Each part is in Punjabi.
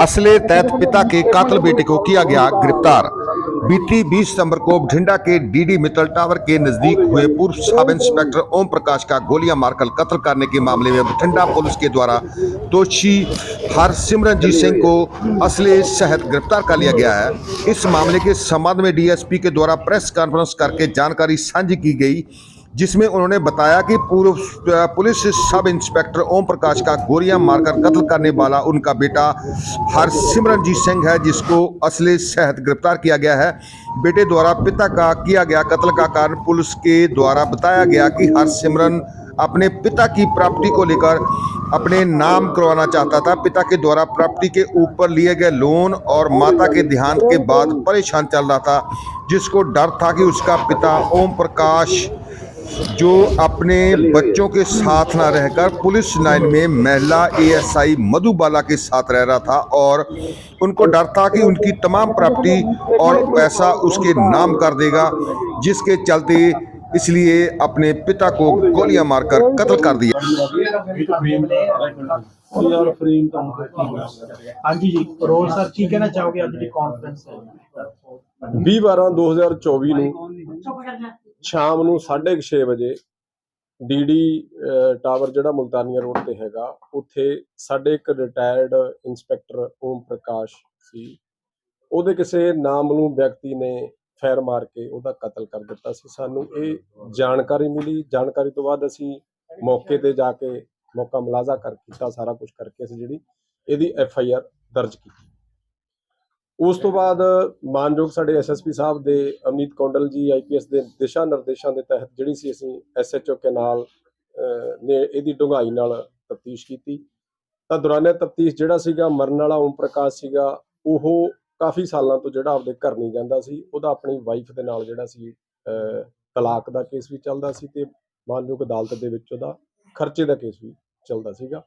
असले तहत पिता के कातल बेटे को किया गया गिरफ्तार बीती 20 सितंबर को बठिंडा के डीडी मित्तल टावर के नजदीक हुए पूर्व सब इंस्पेक्टर ओम प्रकाश का गोलियां मारकर कत्ल करने के मामले में बठिंडा पुलिस के द्वारा दोषी हरसिमरनजीत सिंह को असले सहित गिरफ्तार कर लिया गया है इस मामले के संबंध में डीएसपी के द्वारा प्रेस कॉन्फ्रेंस करके जानकारी साझी की गई जिसमें उन्होंने बताया कि पूर्व police sub inspector Om Prakash का गोलियाँ मारकर कत्ल करने वाला उनका बेटा हरसिमरनजीत सिंह है, जिसको असले सहित गिरफ़्तार किया गया है। बेटे द्वारा पिता का किया गया कत्ल का कारण पुलिस के द्वारा बताया गया कि हरसिमरन अपने पिता की प्रॉपर्टी को लेकर अपने नाम करवाना चाहता था। पिता के द्वारा प्रॉपर्टी के ऊपर लिए गए लोन और माता के देहांत के बाद परेशान चल रहा था, जिसको डर था कि उसका पिता ओम प्रकाश जो अपने बच्चों के साथ ना रहकर पुलिस लाइन में महिला एएसआई मधुबाला के साथ रह रहा था और उनको डर था कि उनकी तमाम प्रॉपर्टी और पैसा उसके नाम कर देगा जिसके चलते इसलिए अपने पिता को गोलियाँ मारकर कत्ल कर दिया। हाँ जी जी रोल ਸ਼ਾਮ ਨੂੰ 6:30 ਵਜੇ ਡੀਡੀ ਟਾਵਰ ਜਿਹੜਾ ਮੁਲਤਾਨੀਆ ਰੋਡ ਤੇ ਹੈਗਾ, ਉੱਥੇ ਸਾਡੇ ਇੱਕ ਰਿਟਾਇਰਡ ਇਨਸਪੈਕਟਰ ਓਮ ਪ੍ਰਕਾਸ਼ ਸੀ। ਉਹਦੇ ਕਿਸੇ ਨਾਮਲੂਮ ਵਿਅਕਤੀ ਨੇ ਫੈਰ ਮਾਰ ਕੇ ਉਹਦਾ ਕਤਲ ਕਰ ਦਿੱਤਾ ਸੀ। ਸਾਨੂੰ ਇਹ ਜਾਣਕਾਰੀ ਮਿਲੀ। ਜਾਣਕਾਰੀ ਤੋਂ ਬਾਅਦ ਅਸੀਂ ਮੌਕੇ ਤੇ ਜਾ ਕੇ ਮੌਕਾ ਮੁਲਾਜ਼ਾ ਕਰ ਕੀਤਾ, ਸਾਰਾ ਕੁਝ ਕਰਕੇ ਅਸੀਂ ਜਿਹੜੀ ਇਹਦੀ ਐਫ ਆਈ ਆਰ ਦਰਜ ਕੀਤੀ। ਉਸ ਤੋਂ ਬਾਅਦ ਮਾਨਯੋਗ ਸਾਡੇ ਐਸਐਸਪੀ ਸਾਹਿਬ ਦੇ ਅਮਨੀਤ ਕੌਂਡਲ ਜੀ ਆਈਪੀਐਸ ਦੇ ਦਿਸ਼ਾ ਨਿਰਦੇਸ਼ਾਂ ਦੇ ਤਹਿਤ ਜਿਹੜੀ ਸੀ ਅਸੀਂ ਐਸਐਚਓ ਕੇ ਨਾਲ ਅਹ, ਨੇ ਇਹਦੀ ਡੂੰਘਾਈ ਨਾਲ ਤਫਤੀਸ਼ ਕੀਤੀ। ਤਾਂ ਦੌਰਾਨੇ ਤਫਤੀਸ਼ ਜਿਹੜਾ ਸੀਗਾ ਮਰਨ ਵਾਲਾ ਓਮ ਪ੍ਰਕਾਸ਼ ਸੀਗਾ ਉਹ ਕਾਫੀ ਸਾਲਾਂ ਤੋਂ ਜਿਹੜਾ ਆਪਦੇ ਘਰ ਨਹੀਂ ਜਾਂਦਾ ਸੀ। ਉਹਦਾ ਆਪਣੀ ਵਾਈਫ ਦੇ ਨਾਲ ਜਿਹੜਾ ਸੀ ਤਲਾਕ ਦਾ ਕੇਸ ਵੀ ਚੱਲਦਾ ਸੀ ਤੇ ਮਾਨਯੋਗ ਅਦਾਲਤ ਦੇ ਵਿੱਚ ਉਹਦਾ ਖਰਚੇ ਦਾ ਕੇਸ ਵੀ ਚੱਲਦਾ ਸੀਗਾ।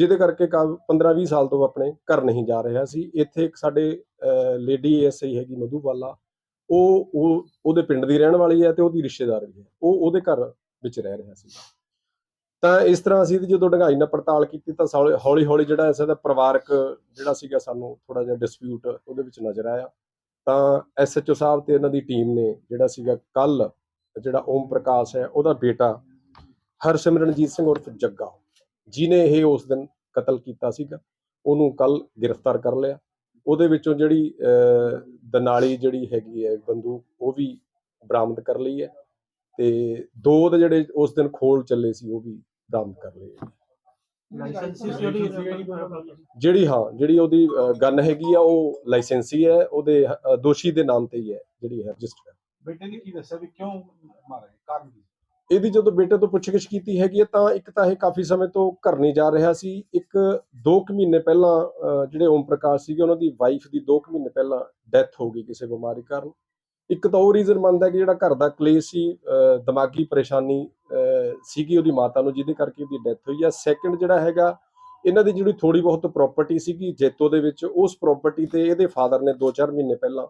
ਜਿਹਦੇ ਕਰਕੇ 15-20 ਸਾਲ ਤੋਂ ਆਪਣੇ ਘਰ ਨਹੀਂ ਜਾ ਰਿਹਾ ਸੀ। ਇੱਥੇ ਇੱਕ ਸਾਡੇ ਲੇਡੀ ਐਸਆਈ ਹੈਗੀ ਮਧੂਬਾਲਾ ਉਹ ਉਹ, ਉਹਦੇ ਪਿੰਡ ਦੀ ਰਹਿਣ ਵਾਲੀ ਹੈ ਤੇ ਉਹਦੀ ਰਿਸ਼ਤੇਦਾਰ ਵੀ ਹੈ। ਉਹ, ਉਹਦੇ ਘਰ ਵਿੱਚ ਰਹਿ ਰਿਹਾ ਸੀ। ਤਾਂ ਇਸ ਤਰ੍ਹਾਂ ਅਸੀਂ ਜਦੋਂ ਡੰਗਾਈ ਨਾਲ ਪੜਤਾਲ ਕੀਤੀ ਤਾਂ ਹੌਲੀ ਹੌਲੀ ਜਿਹੜਾ ਇਸ ਦਾ ਪਰਿਵਾਰਕ ਜਿਹੜਾ ਸੀਗਾ ਸਾਨੂੰ ਥੋੜਾ ਜਿਹਾ ਡਿਸਪਿਊਟ ਉਹਦੇ ਵਿੱਚ ਨਜ਼ਰ ਆਇਆ। ਤਾਂ ਐਸਐਚਓ ਸਾਹਿਬ ਤੇ ਇਹਨਾਂ ਦੀ ਟੀਮ ਨੇ ਜਿਹੜਾ ਸੀਗਾ ਕੱਲ ਜਿਹੜਾ ਓਮ ਪ੍ਰਕਾਸ਼ ਹੈ, ਉਹਦਾ ਬੇਟਾ ਹਰਸਿਮਰਨਜੀਤ ਸਿੰਘ ਉਰਫ ਜੱਗਾ। ਜਿਨੇ ਇਹ ਉਸ ਦਿਨ ਕਤਲ ਕੀਤਾ ਸੀਗਾ ਉਹਨੂੰ ਕੱਲ ਗ੍ਰਿਫਤਾਰ ਕਰ ਲਿਆ। ਉਹਦੇ ਵਿੱਚੋਂ ਜਿਹੜੀ ਦਨਾਲੀ ਜਿਹੜੀ ਹੈਗੀ ਹੈ ਬੰਦੂਕ ਉਹ ਵੀ ਬਰਾਮਦ ਕਰ ਲਈ ਹੈ ਤੇ ਦੋ ਦੇ ਜਿਹੜੇ ਉਸ ਦਿਨ ਖੋਲ ਚੱਲੇ ਸੀ ਉਹ ਵੀ ਬਰਾਮਦ ਕਰ ਲਏ ਜਿਹੜੀ ਹਾਂ ਜਿਹੜੀ ਉਹਦੀ ਗਨ ਹੈਗੀ ਆ ਉਹ ਲਾਇਸੈਂਸੀ ਹੈ ਉਹਦੇ ਦੋਸ਼ੀ ਦੇ ਨਾਮ ਤੇ ਹੀ ਹੈ ਜਿਹੜੀ ਹੈ ਰਜਿਸਟਰ। ਬੇਟੇ ਨੇ ਕੀ ਦੱਸਿਆ ਵੀ ਕਿਉਂ ਮਾਰਿਆ? ਕਾਰਨ ਕੀ ਇਹਦੀ ਜਦੋਂ ਬੇਟੇ ਤੋਂ ਪੁੱਛਗਿੱਛ ਕੀਤੀ ਹੈਗੀ ਹੈ, ਤਾਂ ਇੱਕ ਤਾਂ ਇਹ ਕਾਫੀ ਸਮੇਂ ਤੋਂ ਘਰ ਨਹੀਂ ਜਾ ਰਿਹਾ ਸੀ। ਇੱਕ 2 ਕੁ ਮਹੀਨੇ ਪਹਿਲਾਂ ਜਿਹੜੇ ਓਮ ਪ੍ਰਕਾਸ਼ ਸੀਗੇ, ਉਹਨਾਂ ਦੀ ਵਾਈਫ ਦੀ 2 ਕੁ ਮਹੀਨੇ ਪਹਿਲਾਂ ਡੈਥ ਹੋ ਗਈ ਕਿਸੇ ਬਿਮਾਰੀ ਕਾਰਨ। ਇੱਕ ਤਾਂ ਉਹ ਰੀਜ਼ਨ ਮੰਨਦਾ ਕਿ ਜਿਹੜਾ ਘਰ ਦਾ ਕਲੇਸ਼ ਸੀ ਦਿਮਾਗੀ ਪਰੇਸ਼ਾਨੀ ਸੀਗੀ ਉਹਦੀ ਮਾਤਾ ਨੂੰ, ਜਿਹਦੇ ਕਰਕੇ ਉਹਦੀ ਡੈਥ ਹੋਈ ਹੈ। ਸੈਕੰਡ ਜਿਹੜਾ ਹੈਗਾ, ਇਹਨਾਂ ਦੀ ਜਿਹੜੀ ਥੋੜੀ ਬਹੁਤ ਪ੍ਰਾਪਰਟੀ ਸੀਗੀ ਜੇਤੋ ਦੇ ਵਿੱਚ, ਉਸ ਪ੍ਰਾਪਰਟੀ ਤੇ ਇਹਦੇ ਫਾਦਰ ਨੇ 2-4 ਮਹੀਨੇ ਪਹਿਲਾਂ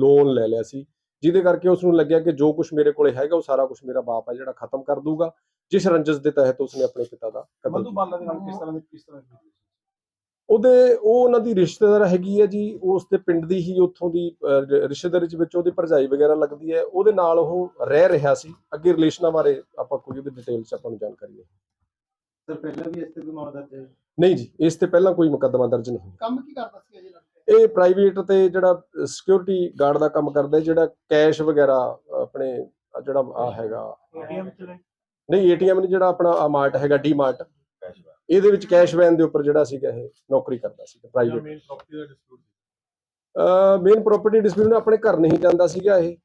ਲੋਨ ਲੈ ਲਿਆ ਸੀ। ਜਿਹਦੇ ਕਰਕੇ ਉਸ ਨੂੰ ਲੱਗਿਆ ਕਿ ਜੋ ਕੁਝ ਮੇਰੇ ਕੋਲੇ ਹੈਗਾ ਉਹ ਸਾਰਾ ਕੁਝ ਮੇਰਾ ਬਾਪ ਹੈ ਜਿਹੜਾ ਖਤਮ ਕਰ ਦੂਗਾ ਜਿਸ ਰੰਜਸ ਦੇ ਤਹਿਤ ਉਸਨੇ ਆਪਣੇ ਪਿਤਾ ਦਾ ਕਤਲ ਮਧੂ ਕੀਤਾ। ਬਾਲਾ ਦੇ ਨਾਲ ਕਿਸ ਤਰ੍ਹਾਂ ਦੀ ਕਿਸ ਤਰ੍ਹਾਂ ਦੀ ਉਹਦੇ ਉਹ ਉਹਨਾਂ ਦੀ ਰਿਸ਼ਤੇਦਾਰ ਹੈਗੀ ਹੈ ਜੀ ਉਸ ਦੇ ਪਿੰਡ ਦੀ ਹੀ ਉੱਥੋਂ ਦੀ ਰਿਸ਼ਤੇਦਾਰੀ ਚ ਵਿੱਚ ਉਹਦੀ ਭਰਜਾਈ ਵਗੈਰਾ ਲੱਗਦੀ ਹੈ। ਉਹਦੇ ਨਾਲ ਉਹ ਰਹਿ ਰਿਹਾ ਸੀ। ਅੱਗੇ ਰਿਲੇਸ਼ਨਾਂ ਬਾਰੇ ਆਪਾਂ ਕੋਈ ਉਹਦੀ ਡਿਟੇਲ ਚ ਆਪਾਂ ਨੂੰ ਜਾਣਕਾਰੀ ਨਹੀਂ। ਸਰ ਪਹਿਲਾਂ ਵੀ ਇਸ ਤੇ ਕੋਈ ਮਾਮਲਾ ਦਰਜ ਹੈ? ਨਹੀਂ ਜੀ ਇਸ ਤੇ ਪਹਿਲਾਂ ਕੋਈ ਮੁਕੱਦਮਾ ਦਰਜ ਨਹੀਂ। ਕੰਮ ਕੀ ਕਰਦਾ ਇਹ ਪ੍ਰਾਈਵੇਟ ਤੇ ਜਿਹੜਾ ਸਿਕਿਉਰਿਟੀ ਗਾਰਡ ਦਾ ਕੰਮ ਕਰਦਾ ਹੈ, ਜਿਹੜਾ ਕੈਸ਼ ਵਗੈਰਾ ਆਪਣੇ ਜਿਹੜਾ ਆ ਹੈਗਾ। ਏਟੀਐਮ ਚ ਨਹੀਂ ਏਟੀਐਮ ਨਹੀਂ ਜਿਹੜਾ ਆਪਣਾ ਮਾਰਟ ਹੈਗਾ ਡੀ ਮਾਰਟ ਇਹਦੇ ਵਿੱਚ ਕੈਸ਼ ਵੈਨ ਦੇ ਉੱਪਰ ਜਿਹੜਾ ਸੀਗਾ ਇਹ ਨੌਕਰੀ ਕਰਦਾ ਸੀਗਾ ਪ੍ਰਾਈਵੇਟ ਮੇਨ ਪ੍ਰਾਪਰਟੀ ਦਾ ਡਿਸਪਿਊਟ ਮੇਨ ਪ੍ਰਾਪਰਟੀ ਡਿਸਪਿਊਟ ਆਪਣੇ ਘਰ ਨਹੀਂ ਜਾਂਦਾ ਸੀਗਾ ਇਹ।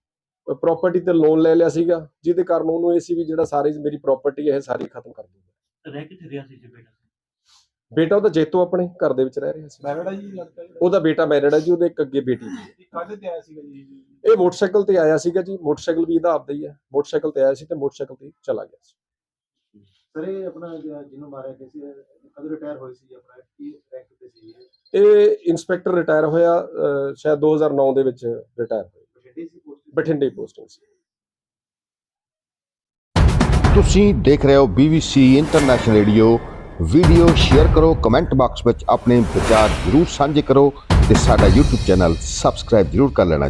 ਪ੍ਰਾਪਰਟੀ ਤੇ ਲੋਨ ਲੈ ਲਿਆ ਸੀਗਾ ਜਿਹਦੇ ਕਾਰਨ ਉਹਨੂੰ ਇਹ ਸੀ ਵੀ ਜਿਹੜਾ ਸਾਰੀ ਮੇਰੀ ਪ੍ਰਾਪਰਟੀ ਹੈ ਇਹ ਸਾਰੀ ਖਤਮ ਕਰ ਦੂੰਗਾ ਰਹਿ ਕਿੱਥੇ ਰਿਹਾ ਸੀ ਜੀ ਬੇਟਾ? ਬੇਟਾ ਉਹਦਾ ਜੇਤੂ ਆਪਣੇ ਘਰ ਦੇ ਵਿੱਚ ਰਹਿ ਰਿਹਾ ਸੀ। ਮੈਰਿਡ ਹੈ ਜੀ ਲੜਕਾ ਉਹਦਾ ਬੇਟਾ ਮੈਰਿਡ ਹੈ ਜੀ ਉਹਦੇ ਇੱਕ ਅੱਗੇ ਬੇਟੀ ਵੀ ਹੈ ਕਾਹਦੇ ਤੇ ਆਇਆ ਸੀਗਾ ਜੀ? ਇਹ ਮੋਟਰਸਾਈਕਲ ਤੇ ਆਇਆ ਸੀਗਾ ਜੀ ਮੋਟਰਸਾਈਕਲ ਵੀ ਇਹਦਾ ਆਪਦਾ ਹੀ ਹੈ ਮੋਟਰਸਾਈਕਲ ਤੇ ਆਇਆ ਸੀ ਤੇ ਮੋਟਰਸਾਈਕਲ ਤੇ ਹੀ ਚਲਾ ਗਿਆ ਸੀ। ਸਰ ਇਹ ਆਪਣਾ ਜਿਹੜਾ ਜਿਹਨੂੰ ਮਾਰਿਆ ਗਿਆ ਸੀ ਕਦੋਂ ਰਿਟਾਇਰ ਹੋਈ ਸੀ ਆਪਣਾ? ਕੀ ਰੈਂਕ ਤੇ ਸੀ ਇਹ? ਇਹ ਇਨਸਪੈਕਟਰ ਰਿਟਾਇਰ ਹੋਇਆ ਅਹ, ਸ਼ਾਇਦ 2009 ਦੇ ਵਿੱਚ ਰਿਟਾਇਰ ਹੋਇਆ। ਬਠਿੰਡੇ ਸੀ ਪੋਸਟ ਬਠਿੰਡੇ ਪੋਸਟਿੰਗ ਸੀ। ਤੁਸੀਂ ਦੇਖ ਰਹੇ ਹੋ BBC international radio video share ਕਰੋ ਕਮੈਂਟ ਬਾਕਸ ਵਿੱਚ ਆਪਣੇ ਵਿਚਾਰ ਜ਼ਰੂਰ ਸਾਂਝੇ ਕਰੋ ਤੇ ਸਾਡਾ YouTube ਚੈਨਲ ਸਬਸਕ੍ਰਾਈਬ ਜ਼ਰੂਰ ਕਰ ਲੈਣਾ